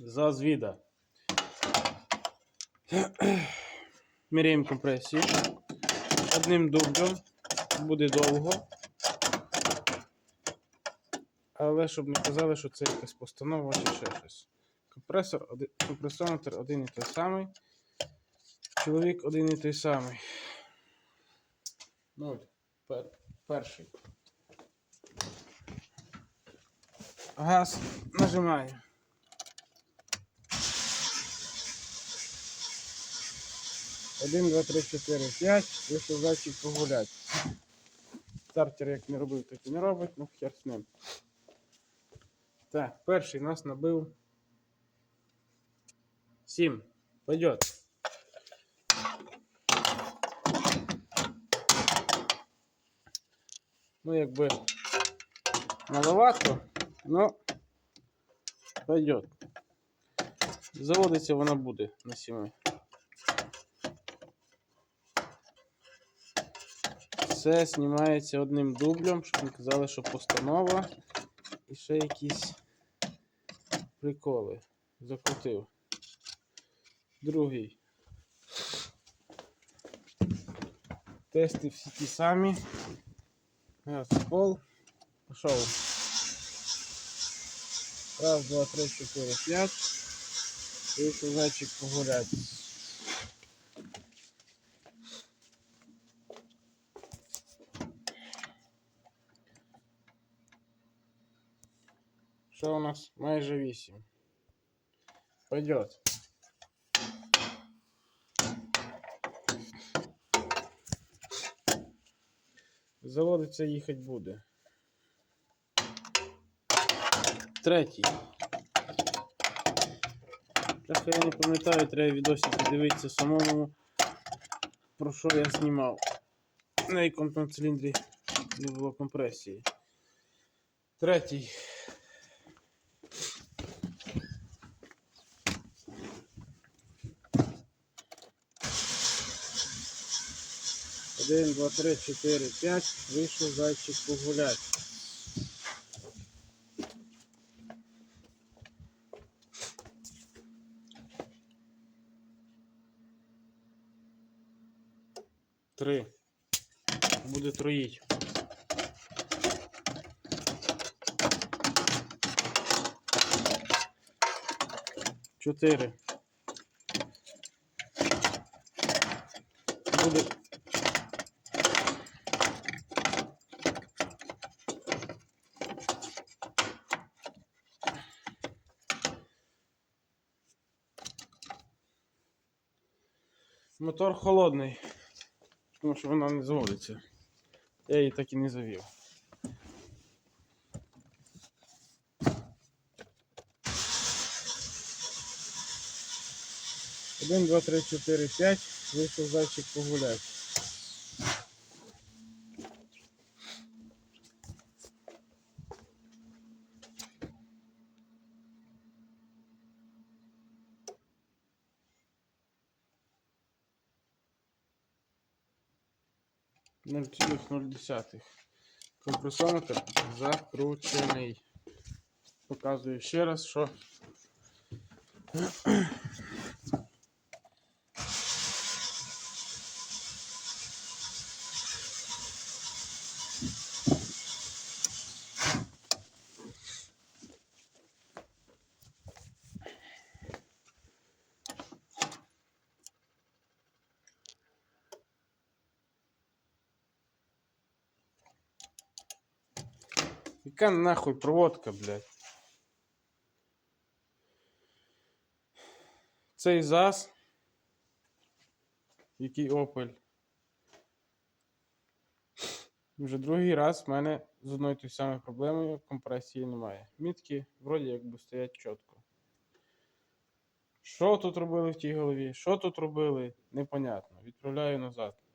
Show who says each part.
Speaker 1: За звіда. Міряємо компресію. Одним дублем буде довго. Але щоб не казали, що це якась постанова чи ще щось. Компресор, один, компресометр один і той самий. Чоловік один і той самий. Нуль. Пер, перший. Газ нажимаю. Один, два, три, чотири, п'ять. Вийшов зайчик погуляти. Стартер як не робив, так і не робить, ну хер з ним. Так, перший нас набив 7. Пойдет. Ну, якби маловато, но пойдет. Заводиться вона буде на 7. Все знімається одним дублем, щоб не казали, що постанова і ще якісь приколи. Закрутив. Другий. Тести всі ті самі. Газ-пол. Пішов. Раз, два, три, чотири, п'ять. Вийшов зайчик погуляти. Що у нас? Майже 8. Пойдет. Заводиться їхати буде. Третій. Трохи я не пам'ятаю, треба відосик подивитися самому, про що я знімав. На якому там циліндрі не було компресії. Третій. Один, два, три, чотири, п'ять. Вийшов зайчик погуляти. Три. Буде троїть. Чотири. Буде Мотор холодний, тому що вона не заводиться. Я її так і не завів. Один, два, три, чотири, п'ять. Вийшов зайчик погуляти. Нуль цілих нуль десятих. Компресометр закручений. Показую ще раз, що Яка нахуй проводка, блядь? Цей ЗАЗ, який Opel. Вже другий раз в мене з одною тою самою проблемою компресії немає. Мітки вроді якби стоять чітко. Що тут робили в тій голові? Що тут робили? Непонятно. Відправляю назад.